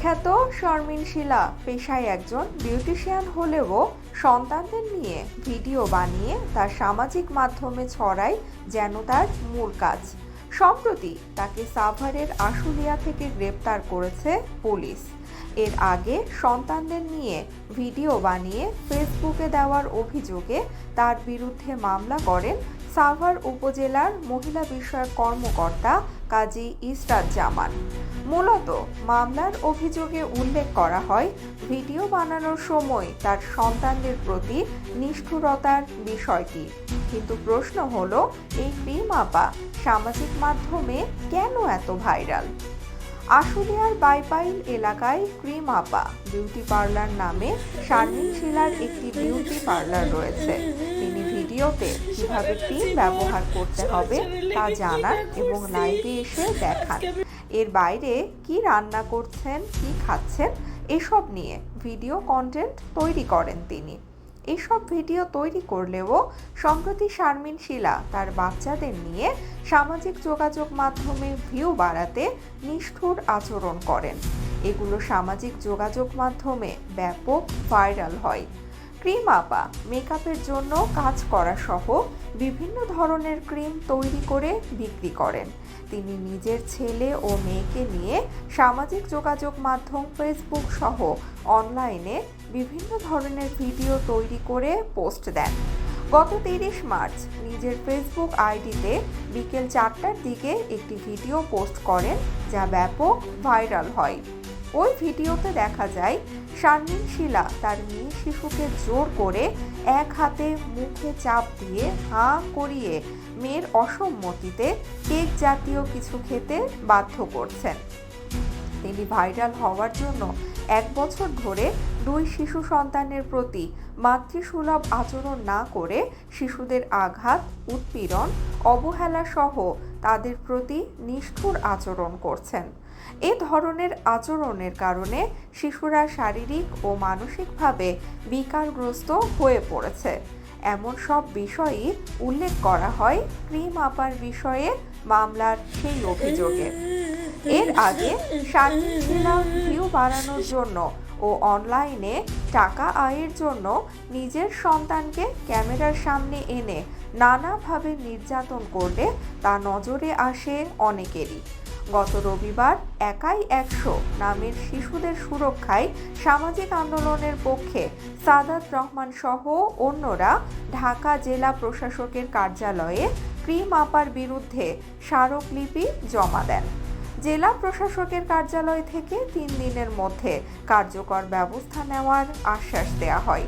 খ্যাত শর্মিন শিলা পেশায় একজন বিউটিশিয়ান হলেও সন্তানদের নিয়ে ভিডিও বানিয়ে তার সামাজিক মাধ্যমে ছড়ায় যেন তার মূল কাজ। সম্প্রতি তাকে সাভারের আশুলিয়া থেকে গ্রেপ্তার করেছে পুলিশ। এর আগে সন্তানদের নিয়ে ভিডিও বানিয়ে ফেসবুকে দেওয়ার অভিযোগে তার বিরুদ্ধে মামলা করেন সাভার উপজেলার মহিলা বিষয়ক কর্মকর্তা কাজী ইসরাত জামান। মূলত মামলার অভিযোগে উল্লেখ করা হয়, ভিডিও বানানোর সময় তার সন্তানদের প্রতি নিষ্ঠুরতার বিষয়টি। কিন্তু প্রশ্ন হলো, এই আপা সামাজিক মাধ্যমে কেন এত ভাইরাল? আশুলিয়ার বাইপাইল এলাকায় ক্রিম আপা, বিউটি পার্লার নামে শারমিন শিলার একটি বিউটি পার্লার রয়েছে। তিনি ভিডিওতে কীভাবে ক্রিম ব্যবহার করতে হবে তা জানান এবং লাইভে এসে দেখান। এর বাইরে কি রান্না করছেন, কি খাচ্ছেন, এসব নিয়ে ভিডিও কন্টেন্ট তৈরি করেন তিনি। এইসব ভিডিও তৈরি করলেও সম্প্রতি শারমিন শিলা তার বাচ্চাদের নিয়ে সামাজিক যোগাযোগ মাধ্যমে ভিউ বাড়াতে নিষ্ঠুর আচরণ করেন। এগুলো সামাজিক যোগাযোগ মাধ্যমে ব্যাপক ভাইরাল হয়। ক্রিম আপা মেকআপের জন্য কাজ করা সহ বিভিন্ন ধরনের ক্রিম তৈরি করে বিক্রি করেন। তিনি নিজের ছেলে ও মেয়েকে নিয়ে সামাজিক যোগাযোগ মাধ্যম ফেসবুক সহ অনলাইনে বিভিন্ন ধরনের ভিডিও তৈরি করে পোস্ট দেন। গত তিরিশ মার্চ নিজের ফেসবুক আইডিতে বিকেল চারটার দিকে একটি ভিডিও পোস্ট করেন, যা ব্যাপক ভাইরাল হয়। ওই ভিডিওতে দেখা যায়, শারমিন শিলা তার মেয়ে শিশুকে জোর করে এক হাতে মুখে চাপ দিয়ে হাঁ করিয়ে মেয়ের অসম্মতিতে কেক জাতীয় কিছু খেতে বাধ্য করছেন। তিনি ভাইরাল হওয়ার জন্য এক বছর ধরে দুই শিশু সন্তানের প্রতি মাতৃসুলভ আচরণ না করে শিশুদের আঘাত, উৎপীড়ন অবহেলা সহ তাদের প্রতি নিষ্ঠুর আচরণ করছেন। এ ধরনের আচরণের কারণে শিশুরা শারীরিক ও মানসিকভাবে বিকারগ্রস্ত হয়ে পড়েছে। এমন সব বিষয়ই উল্লেখ করা হয় ক্রিম আপার বিষয়ে মামলার সেই অভিযোগে। এর আগে শিলা ভিউ বাড়ানোর জন্য ও অনলাইনে টাকা আয়ের জন্য নিজের সন্তানকে ক্যামেরার সামনে এনে নানাভাবে নির্যাতন করলে তা নজরে আসে অনেকেরই। গত রবিবার একাই একশো নামের শিশুদের সুরক্ষায় সামাজিক আন্দোলনের পক্ষে সাদাত রহমান সহ অন্যরা ঢাকা জেলা প্রশাসকের কার্যালয়ে ক্রিম আপার বিরুদ্ধে স্মারকলিপি জমা দেন। জেলা প্রশাসকের কার্যালয় থেকে তিন দিনের মধ্যে কার্যকর ব্যবস্থা নেওয়ার আশ্বাস দেওয়া হয়।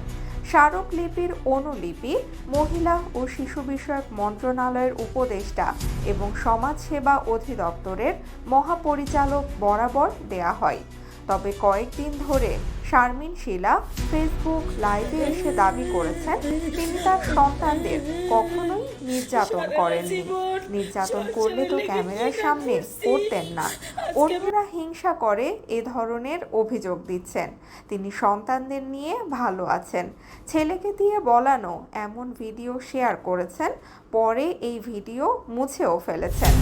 স্মারকলিপির অনুলিপি মহিলা ও শিশু বিষয়ক মন্ত্রণালয়ের উপদেষ্টা এবং সমাজসেবা অধিদপ্তরের মহাপরিচালক বরাবর দেয়া হয়। তবে কয়েকদিন ধরে শারমিন শিলা ফেসবুক লাইভে এসে দাবি করেছেন, তিনি তার সন্তানদের কখনোই নির্যাতন করেননি। নির্যাতন করলে তো ক্যামেরার সামনে করতেন না। অন্যরা হিংসা করে এ ধরনের অভিযোগ দিচ্ছেন। তিনি সন্তানদের নিয়ে ভালো আছেন। ছেলেকে দিয়ে বলানো এমন ভিডিও শেয়ার করেছেন, পরে এই ভিডিও মুছেও ফেলেছেন।